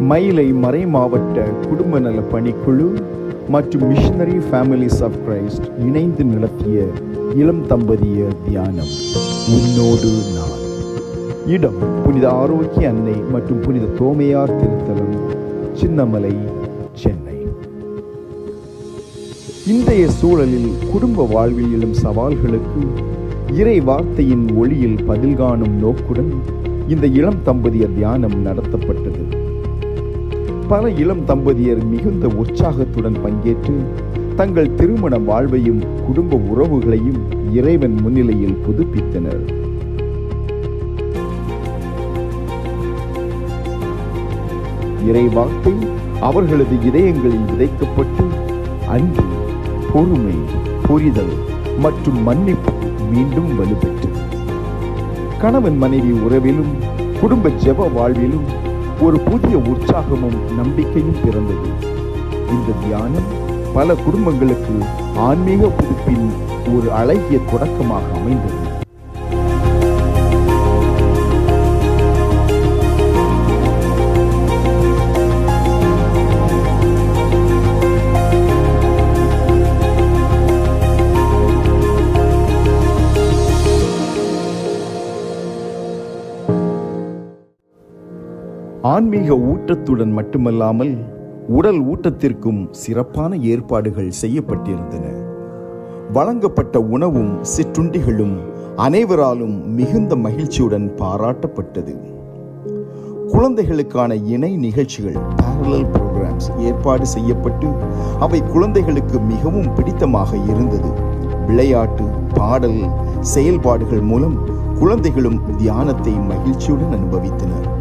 மயிலை மறை மாவட்ட குடும்ப நல பணிக்குழு மற்றும் மிஷனரி ஃபேமிலிஸ் ஆஃப் கிரைஸ்ட் இணைந்து நடத்திய இளம் தம்பதிய தியானம். உன்னோடு நான். இடம் புனித ஆரோக்கிய அன்னை மற்றும் புனித தோமையார் திருத்தலம் சின்னமலை சென்னை. இன்றைய சூழலில் குடும்ப வாழ்வில் எழும் சவால்களுக்கு இறை வார்த்தையின் ஒளியில் பதில் காணும் நோக்குடன் இந்த இளம் தம்பதியர் தியானம் நடத்தப்பட்டது. பல இளம் தம்பதியர் மிகுந்த உற்சாகத்துடன் பங்கேற்று தங்கள் திருமண வாழ்வையும் குடும்ப உறவுகளையும் இறைவன் முன்னிலையில் புதுப்பித்தனர். இறை அவர்களது இதயங்களில் விதைக்கப்பட்டு அன்பு பொறுமை புரிதல் மற்றும் மன்னிப்பு மீண்டும் வலுப்பெற்றது. கணவன் மனைவி உறவிலும் குடும்ப ஜெப வாழ்விலும் ஒரு புதிய உற்சாகமும் நம்பிக்கையும் பிறந்தது. இந்த தியானம் பல குடும்பங்களுக்கு ஆன்மீக புதுப்பின் ஒரு அழகிய தொடக்கமாக அமைந்தது. ஆன்மீக ஊட்டத்துடன் மட்டுமல்லாமல் உடல் ஊட்டத்திற்கும் சிறப்பான ஏற்பாடுகள் செய்யப்பட்டிருந்தன. வழங்கப்பட்ட உணவும் சிற்றுண்டிகளும் அனைவராலும் மிகுந்த மகிழ்ச்சியுடன் பாராட்டப்பட்டது. குழந்தைகளுக்கான இணை நிகழ்ச்சிகள் பேரலல் ப்ரோக்ராம்ஸ் ஏற்பாடு செய்யப்பட்டு அவை குழந்தைகளுக்கு மிகவும் பிடித்தமாக இருந்தது. விளையாட்டு பாடல் செயல்பாடுகள் மூலம் குழந்தைகளும் தியானத்தை மகிழ்ச்சியுடன் அனுபவித்தனர்.